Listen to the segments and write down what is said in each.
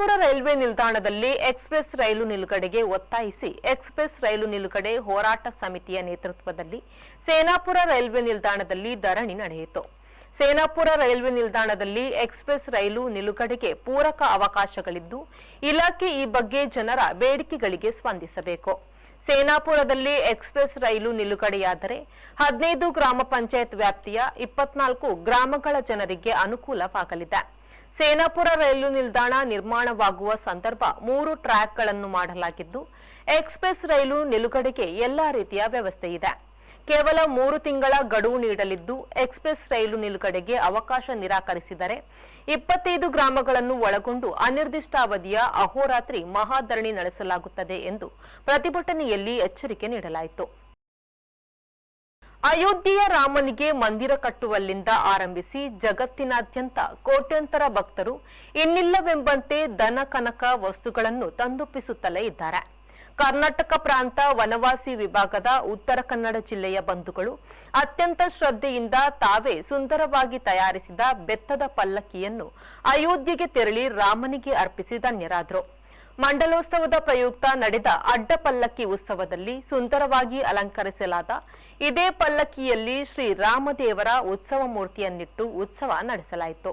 Senapura railway ನಿಲ್ದಾಣದಲ್ಲಿ express ರೈಲು ನಿಲುಗಡೆಗೆ ಒತ್ತಾಯಿಸಿ ಎಕ್ಸ್ಪ್ರೆಸ್ ರೈಲು ನಿಲುಗಡೆ ಹೋರಾಟ ಸಮಿತಿಯ ನೇತೃತ್ವದಲ್ಲಿ ಸೇನಾಪುರ ರೈಲ್ವೆ ನಿಲ್ದಾಣದಲ್ಲಿ ಧರಣಿ ನಡೆಯಿತು. ಸೇನಾಪುರ ರೈಲ್ವೆ ನಿಲ್ದಾಣದಲ್ಲಿ ಎಕ್ಸ್ಪ್ರೆಸ್ ರೈಲು ನಿಲುಗಡೆಗೆ ಪೂರಕ ಅವಕಾಶಗಳಿದ್ದು, ಇಲಾಖೆ ಈ ಬಗ್ಗೆ ಜನರ ಬೇಡಿಕೆಗಳಿಗೆ ಸ್ಪಂದಿಸಬೇಕು. ಸೇನಾಪುರದಲ್ಲಿ ಎಕ್ಸ್ಪ್ರೆಸ್ ರೈಲು ನಿಲುಗಡೆಯಾದರೆ ಹದಿನೈದು ಗ್ರಾಮ ಪಂಚಾಯತ್ ವ್ಯಾಪ್ತಿಯ ಇಪ್ಪತ್ನಾಲ್ಕು ಗ್ರಾಮಗಳ ಜನರಿಗೆ ಅನುಕೂಲವಾಗಲಿದೆ. ಸೇನಾಪುರ ರೈಲು ನಿಲ್ದಾಣ ನಿರ್ಮಾಣವಾಗುವ ಸಂದರ್ಭ ಮೂರು ಟ್ರ್ಯಾಕ್ಗಳನ್ನು ಮಾಡಲಾಗಿದ್ದು, ಎಕ್ಸ್ಪ್ರೆಸ್ ರೈಲು ನಿಲುಗಡೆಗೆ ಎಲ್ಲಾ ರೀತಿಯ ವ್ಯವಸ್ಥೆ ಇದೆ. ಕೇವಲ ಮೂರು ತಿಂಗಳ ಗಡುವು ನೀಡಲಿದ್ದು, ಎಕ್ಸ್ಪ್ರೆಸ್ ರೈಲು ನಿಲುಗಡೆಗೆ ಅವಕಾಶ ನಿರಾಕರಿಸಿದರೆ ಇಪ್ಪತ್ತೈದು ಗ್ರಾಮಗಳನ್ನು ಒಳಗೊಂಡು ಅನಿರ್ದಿಷ್ಟಾವಧಿಯ ಅಹೋರಾತ್ರಿ ಮಹಾಧರಣಿ ನಡೆಸಲಾಗುತ್ತದೆ ಎಂದು ಪ್ರತಿಭಟನೆಯಲ್ಲಿ ಎಚ್ಚರಿಕೆ ನೀಡಲಾಯಿತು. ಅಯೋಧ್ಯೆಯ ರಾಮನಿಗೆ ಮಂದಿರ ಕಟ್ಟುವಲ್ಲಿಂದ ಆರಂಭಿಸಿ ಜಗತ್ತಿನಾದ್ಯಂತ ಕೋಟ್ಯಂತರ ಭಕ್ತರು ಇನ್ನಿಲ್ಲವೆಂಬಂತೆ ದನ ಕನಕ ವಸ್ತುಗಳನ್ನು ತಂದೊಪ್ಪಿಸುತ್ತಲೇ ಇದ್ದಾರೆ. ಕರ್ನಾಟಕ ಪ್ರಾಂತ ವನವಾಸಿ ವಿಭಾಗದ ಉತ್ತರ ಕನ್ನಡ ಜಿಲ್ಲೆಯ ಬಂಧುಗಳು ಅತ್ಯಂತ ಶ್ರದ್ಧೆಯಿಂದ ತಾವೇ ಸುಂದರವಾಗಿ ತಯಾರಿಸಿದ ಬೆತ್ತದ ಪಲ್ಲಕ್ಕಿಯನ್ನು ಅಯೋಧ್ಯೆಗೆ ತೆರಳಿ ರಾಮನಿಗೆ ಅರ್ಪಿಸಿ ಧನ್ಯರಾದರು. ಮಂಡಲೋತ್ಸವದ ಪ್ರಯುಕ್ತ ನಡೆದ ಅಡ್ಡ ಪಲ್ಲಕ್ಕಿ ಉತ್ಸವದಲ್ಲಿ ಸುಂದರವಾಗಿ ಅಲಂಕರಿಸಲಾದ ಇದೇ ಪಲ್ಲಕ್ಕಿಯಲ್ಲಿ ಶ್ರೀ ರಾಮದೇವರ ಉತ್ಸವ ಮೂರ್ತಿಯನ್ನಿಟ್ಟು ಉತ್ಸವ ನಡೆಸಲಾಯಿತು.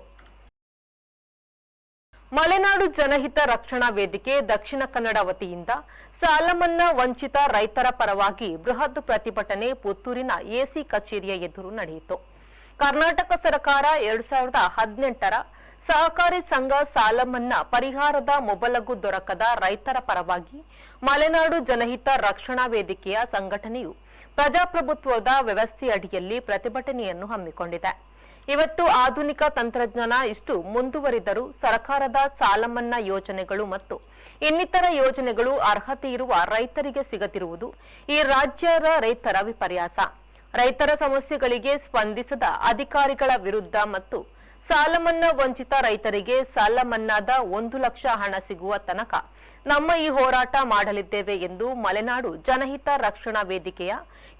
ಮಲೆನಾಡು ಜನಹಿತ ರಕ್ಷಣಾ ವೇದಿಕೆ ದಕ್ಷಿಣ ಕನ್ನಡ ವತಿಯಿಂದ ಸಾಲಮನ್ನಾ ವಂಚಿತ ರೈತರ ಪರವಾಗಿ ಬೃಹತ್ ಪ್ರತಿಭಟನೆ ಪುತ್ತೂರಿನ ಎಸಿ ಕಚೇರಿಯ ಎದುರು ನಡೆಯಿತು. ಕರ್ನಾಟಕ ಸರ್ಕಾರ ಎರಡ್ ಸಾವಿರದ ಹದಿನೆಂಟರ ಸಹಕಾರಿ ಸಂಘ ಸಾಲ ಮನ್ನಾ ಪರಿಹಾರದ ಮೊಬಲಗು ದೊರಕದ ರೈತರ ಪರವಾಗಿ ಮಲೆನಾಡು ಜನಹಿತ ರಕ್ಷಣಾ ವೇದಿಕೆಯ ಸಂಘಟನೆಯು ಪ್ರಜಾಪ್ರಭುತ್ವದ ವ್ಯವಸ್ಥೆಯಡಿಯಲ್ಲಿ ಪ್ರತಿಭಟನೆಯನ್ನು ಹಮ್ಮಿಕೊಂಡಿದೆ. ಇವತ್ತು ಆಧುನಿಕ ತಂತ್ರಜ್ಞಾನ ಇಷ್ಟು ಮುಂದುವರಿದರೂ ಸರ್ಕಾರದ ಸಾಲಮನ್ನಾ ಯೋಜನೆಗಳು ಮತ್ತು ಇನ್ನಿತರ ಯೋಜನೆಗಳು ಅರ್ಹತೆ ಇರುವ ರೈತರಿಗೆ ಸಿಗದಿರುವುದು ಈ ರಾಜ್ಯದ ರೈತರ ವಿಪರ್ಯಾಸ. ರೈತರ ಸಮಸ್ಯೆಗಳಿಗೆ ಸ್ಪಂದಿಸದ ಅಧಿಕಾರಿಗಳ ವಿರುದ್ಧ ಮತ್ತು ಸಾಲ ಮನ್ನಾ ವಂಚಿತ ರೈತರಿಗೆ ಸಾಲ ಮನ್ನಾದ ಒಂದು ಲಕ್ಷ ಹಣ ಸಿಗುವ ತನಕ ನಮ್ಮ ಈ ಹೋರಾಟ ಮಾಡಲಿದ್ದೇವೆ ಎಂದು ಮಲೆನಾಡು ಜನಹಿತ ರಕ್ಷಣಾ ವೇದಿಕೆಯ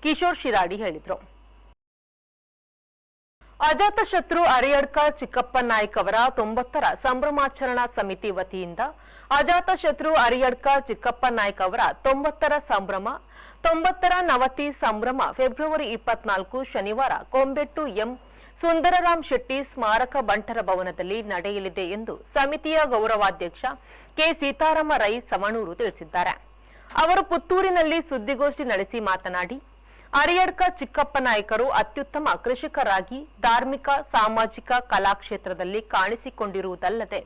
ಕಿಶೋರ್ ಶಿರಾಡಿ ಹೇಳಿದರು. ಅಜಾತಶತ್ರು ಅರಿಯಡ್ಕ ಚಿಕ್ಕಪ್ಪ ನಾಯ್ಕ್ ಅವರ ತೊಂಬತ್ತರ ಸಂಭ್ರಮಾಚರಣಾ ಸಮಿತಿ ವತಿಯಿಂದ ಅಜಾತಶತ್ರು ಅರಿಯಡ್ಕ ಚಿಕ್ಕಪ್ಪ ನಾಯ್ಕ್ ಅವರ ತೊಂಬತ್ತರ ಸಂಭ್ರಮ, ತೊಂಬತ್ತರ ನವತಿ ಸಂಭ್ರಮ, ಫೆಬ್ರವರಿ ಇಪ್ಪತ್ನಾಲ್ಕು ಶನಿವಾರ, ಕೊಂಬೆಟ್ಟು ಎಂ ಸುಂದರರಾಮ್ ಶೆಟ್ಟಿ ಸ್ಮಾರಕ ಬಂಟರ ಭವನದಲ್ಲಿ ನಡೆಯಲಿದೆ ಎಂದು ಸಮಿತಿಯ ಗೌರವಾಧ್ಯಕ್ಷ ಕೆ ಸೀತಾರಾಮ ರೈ ಸವಣೂರು ತಿಳಿಸಿದ್ದಾರೆ. ಅವರು ಪುತ್ತೂರಿನಲ್ಲಿ ಸುದ್ದಿಗೋಷ್ಠಿ ನಡೆಸಿ ಮಾತನಾಡಿ, ಅರಿಯಡ್ಕ ಚಿಕ್ಕಪ್ಪ ನಾಯಕರು ಅತ್ಯುತ್ತಮ ಕೃಷಿಕರಾಗಿ ಧಾರ್ಮಿಕ, ಸಾಮಾಜಿಕ ಕಲಾಕ್ಷೇತ್ರದಲ್ಲಿ ಕಾಣಿಸಿಕೊಂಡಿರುವುದಲ್ಲದೆ,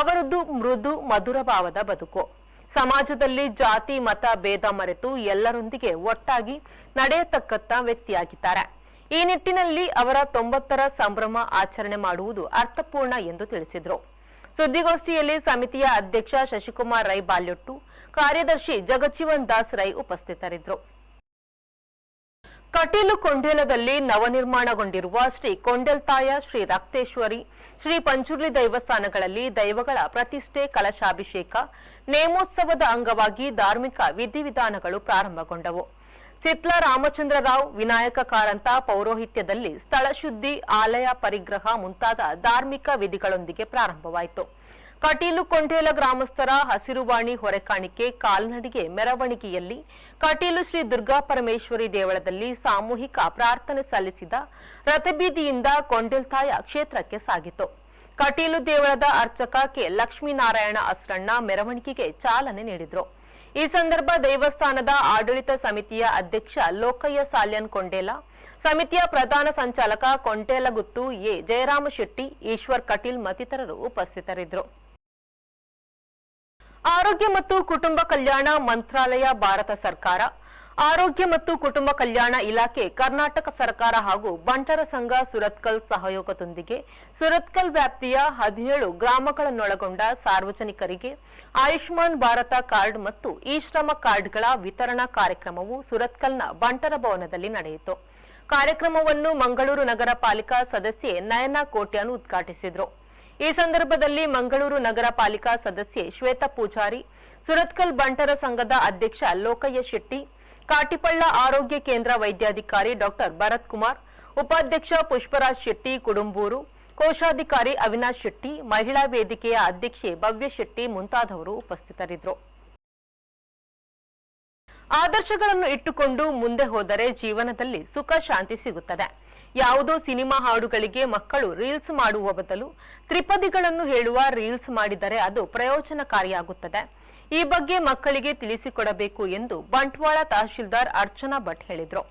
ಅವರದ್ದು ಮೃದು, ಮಧುರ ಭಾವದ ಬದುಕು. ಸಮಾಜದಲ್ಲಿ ಜಾತಿ, ಮತ, ಭೇದ ಮರೆತು ಎಲ್ಲರೊಂದಿಗೆ ಒಟ್ಟಾಗಿ ನಡೆಯತಕ್ಕಂಥ ವ್ಯಕ್ತಿಯಾಗಿದ್ದಾರೆ. ಈ ನಿಟ್ಟಿನಲ್ಲಿ ಅವರ ತೊಂಬತ್ತರ ಸಂಭ್ರಮ ಆಚರಣೆ ಮಾಡುವುದು ಅರ್ಥಪೂರ್ಣ ಎಂದು ತಿಳಿಸಿದರು. ಸುದ್ದಿಗೋಷ್ಠಿಯಲ್ಲಿ ಸಮಿತಿಯ ಅಧ್ಯಕ್ಷ ಶಶಿಕುಮಾರ್ ರೈ ಬಾಲ್ಯೊಟ್ಟು, ಕಾರ್ಯದರ್ಶಿ ಜಗಜೀವನ್ ದಾಸ್ ರೈ ಉಪಸ್ಥಿತರಿದ್ದರು. ಕಟೀಲು ಕೊಂಡೇಲದಲ್ಲಿ ನವನಿರ್ಮಾಣಗೊಂಡಿರುವ ಶ್ರೀ ಕೊಂಡೆಲ್ತಾಯ ಶ್ರೀ ರಕ್ತೇಶ್ವರಿ, ಶ್ರೀ ಪಂಚುರ್ಲಿ ದೈವಸ್ಥಾನಗಳಲ್ಲಿ ದೈವಗಳ ಪ್ರತಿಷ್ಠೆ, ಕಲಶಾಭಿಷೇಕ, ನೇಮೋತ್ಸವದ ಅಂಗವಾಗಿ ಧಾರ್ಮಿಕ ವಿಧಿವಿಧಾನಗಳು ಪ್ರಾರಂಭಗೊಂಡವು. ಸಿತ್ಲ ರಾಮಚಂದ್ರ ರಾವ್ ವಿನಾಯಕ ಕಾರಂತ ಪೌರೋಹಿತ್ಯದಲ್ಲಿ ಸ್ಥಳ ಶುದ್ಧಿ, ಆಲಯ ಪರಿಗ್ರಹ ಮುಂತಾದ ಧಾರ್ಮಿಕ ವಿಧಿಗಳೊಂದಿಗೆ ಪ್ರಾರಂಭವಾಯಿತು. ಕಟೀಲು ಕೊಂಡೇಲ ಗ್ರಾಮಸ್ಥರ ಹಸಿರುವಾಣಿ ಹೊರೆಕಾಣಿಕೆ ಕಾಲ್ನಡಿಗೆ ಮೆರವಣಿಗೆಯಲ್ಲಿ ಕಟೀಲು ಶ್ರೀ ದುರ್ಗಾ ಪರಮೇಶ್ವರಿ ದೇವಳದಲ್ಲಿ ಸಾಮೂಹಿಕ ಪ್ರಾರ್ಥನೆ ಸಲ್ಲಿಸಿದ ರಥಬೀದಿಯಿಂದ ಕೊಂಡೆಲ್ತಾಯ ಕ್ಷೇತ್ರಕ್ಕೆ ಸಾಗಿತು. ಕಟೀಲು ದೇವಳದ ಅರ್ಚಕ ಕೆ ಲಕ್ಷ್ಮೀನಾರಾಯಣ ಅಸ್ರಣ್ಣ ಮೆರವಣಿಗೆಗೆ ಚಾಲನೆ ನೀಡಿದ್ರು. ಈ ಸಂದರ್ಭ ದೇವಸ್ಥಾನದ ಆಡಳಿತ ಸಮಿತಿಯ ಅಧ್ಯಕ್ಷ ಲೋಕಯ್ಯ ಸಾಲ್ಯನ್ ಕೊಂಡೇಲ, ಸಮಿತಿಯ ಪ್ರಧಾನ ಸಂಚಾಲಕ ಕೊಂಟೇಲಗುತ್ತು ಎ. ಜಯರಾಮ ಶೆಟ್ಟಿ, ಈಶ್ವರ್ ಕಟೀಲ್ ಮತ್ತಿತರರು ಉಪಸ್ಥಿತರಿದ್ದರು. ಆರೋಗ್ಯ ಮತ್ತು ಕುಟುಂಬ ಕಲ್ಯಾಣ ಮಂತ್ರಾಲಯ, ಭಾರತ ಸರ್ಕಾರ. ಆರೋಗ್ಯ ಮತ್ತು ಕುಟುಂಬ ಕಲ್ಯಾಣ ಇಲಾಖೆ, ಕರ್ನಾಟಕ ಸರ್ಕಾರ ಹಾಗೂ ಬಂಟರ ಸಂಘ ಸುರತ್ಕಲ್ ಸಹಯೋಗದೊಂದಿಗೆ ಸುರತ್ಕಲ್ ವ್ಯಾಪ್ತಿಯ ಹದಿನೇಳು ಗ್ರಾಮಗಳನ್ನೊಳಗೊಂಡ ಸಾರ್ವಜನಿಕರಿಗೆ ಆಯುಷ್ಮಾನ್ ಭಾರತ ಕಾರ್ಡ್ ಮತ್ತು ಇ ಶ್ರಮ ಕಾರ್ಡ್ಗಳ ವಿತರಣಾ ಕಾರ್ಯಕ್ರಮವು ಸುರತ್ಕಲ್ನ ಬಂಟರ ಭವನದಲ್ಲಿ ನಡೆಯಿತು. ಕಾರ್ಯಕ್ರಮವನ್ನು ಮಂಗಳೂರು ನಗರ ಪಾಲಿಕಾ ಸದಸ್ಯೆ ನಯನಾ ಕೋಟ್ಯಾನ್ ಉದ್ಘಾಟಿಸಿದರು. ಈ ಸಂದರ್ಭದಲ್ಲಿ ಮಂಗಳೂರು ನಗರ ಪಾಲಿಕಾ ಸದಸ್ಯೆ ಶ್ವೇತಾ ಪೂಜಾರಿ, ಸುರತ್ಕಲ್ ಬಂಟರ ಸಂಘದ ಅಧ್ಯಕ್ಷ ಲೋಕಯ್ಯ ಶೆಟ್ಟಿ ಕಾಟಿಪಳ್ಳ ಆರೋಗ್ಯ ಕೇಂದ್ರ ವೈದ್ಯಾಧಿಕಾರಿ ಡಾಕ್ಟರ್ ಭರತ್ ಕುಮಾರ್, ಉಪಾಧ್ಯಕ್ಷ ಪುಷ್ಪರಾಜ್ ಶೆಟ್ಟಿ ಕುಡುಂಬೂರು, ಕೋಶಾಧಿಕಾರಿ ಅವಿನಾಶ್ ಶೆಟ್ಟಿ, ಮಹಿಳಾ ವೇದಿಕೆಯ ಅಧ್ಯಕ್ಷೆ ಭವ್ಯ ಶೆಟ್ಟಿ ಮುಂತಾದವರು ಉಪಸ್ಥಿತರಿದ್ದರು. ಆದರ್ಶಗಳನ್ನು ಇಟ್ಟುಕೊಂಡು ಮುಂದೆ ಹೋದರೆ ಜೀವನದಲ್ಲಿ ಸುಖ, ಶಾಂತಿ ಸಿಗುತ್ತದೆ. ಯಾವುದೋ ಸಿನಿಮಾ ಹಾಡುಗಳಿಗೆ ಮಕ್ಕಳು ರೀಲ್ಸ್ ಮಾಡುವ ಬದಲು ತ್ರಿಪದಿಗಳನ್ನು ಹೇಳುವ ರೀಲ್ಸ್ ಮಾಡಿದರೆ ಅದು ಪ್ರಯೋಜನಕಾರಿಯಾಗುತ್ತದೆ. ಈ ಬಗ್ಗೆ ಮಕ್ಕಳಿಗೆ ತಿಳಿಸಿಕೊಡಬೇಕು ಎಂದು ಬಂಟ್ವಾಳ ತಹಶೀಲ್ದಾರ್ ಅರ್ಚನಾ ಭಟ್ ಹೇಳಿದರು.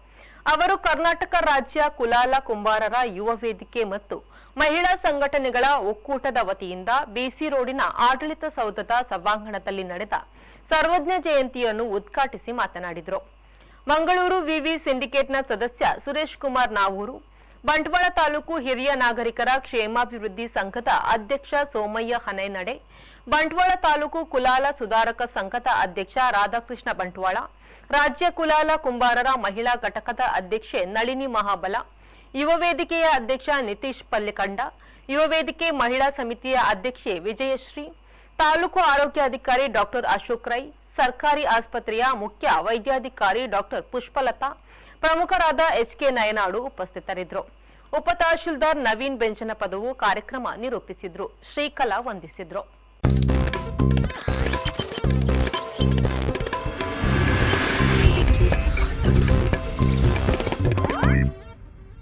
ಅವರು ಕರ್ನಾಟಕ ರಾಜ್ಯ ಕುಲಾಲ ಕುಂಬಾರರ ಯುವ ವೇದಿಕೆ ಮತ್ತು ಮಹಿಳಾ ಸಂಘಟನೆಗಳ ಒಕ್ಕೂಟದ ವತಿಯಿಂದ ಬಿಸಿ ರೋಡಿನ ಆಡಳಿತ ಸೌಧದ ಸಭಾಂಗಣದಲ್ಲಿ ನಡೆದ ಸರ್ವಜ್ಞ ಜಯಂತಿಯನ್ನು ಉದ್ಘಾಟಿಸಿ ಮಾತನಾಡಿದರು. ಮಂಗಳೂರು ವಿವಿ ಸಿಂಡಿಕೇಟ್ನ ಸದಸ್ಯ ಸುರೇಶ್ ಕುಮಾರ್ ನಾವೂರು, ಬಂಟ್ವಾಳ ತಾಲೂಕು ಹಿರಿಯ ನಾಗರಿಕರ ಕ್ಷೇಮಾಭಿವೃದ್ಧಿ ಸಂಘದ ಅಧ್ಯಕ್ಷ ಸೋಮಯ್ಯ ಹನೇನಡೆ, ಬಂಟ್ವಾಳ ತಾಲೂಕು ಕುಲಾಲ ಸುಧಾರಕ ಸಂಘದ ಅಧ್ಯಕ್ಷ ರಾಧಾಕೃಷ್ಣ ಬಂಟ್ವಾಳ, ರಾಜ್ಯ ಕುಲಾಲ ಕುಂಬಾರರ ಮಹಿಳಾ ಘಟಕದ ಅಧ್ಯಕ್ಷೆ ನಳಿನಿ ಮಹಾಬಲ ಯುವ ವೇದಿಕೆಯ ಅಧ್ಯಕ್ಷ ನಿತೀಶ್ ಪಲ್ಲಿಕಂಡ, ಯುವ ವೇದಿಕೆ ಮಹಿಳಾ ಸಮಿತಿಯ ಅಧ್ಯಕ್ಷೆ ವಿಜಯಶ್ರೀ, ತಾಲೂಕು ಆರೋಗ್ಯಾಧಿಕಾರಿ ಡಾಕ್ಟರ್ ಅಶೋಕ್ ರೈ, ಸರ್ಕಾರಿ ಆಸ್ಪತ್ರೆಯ ಮುಖ್ಯ ವೈದ್ಯಾಧಿಕಾರಿ ಡಾಕ್ಟರ್ ಪುಷ್ಪಲತಾ, ಪ್ರಮುಖರಾದ ಎಚ್ ಕೆ ನಯನಾಡು ಉಪಸ್ಥಿತರಿದ್ದರು. ಉಪ ತಹಶೀಲ್ದಾರ್ ನವೀನ್ ಬೆಂಚನ ಪದವು ಕಾರ್ಯಕ್ರಮ ನಿರೂಪಿಸಿದ್ರು. ಶ್ರೀಕಲಾ ವಂದಿಸಿದ್ರು.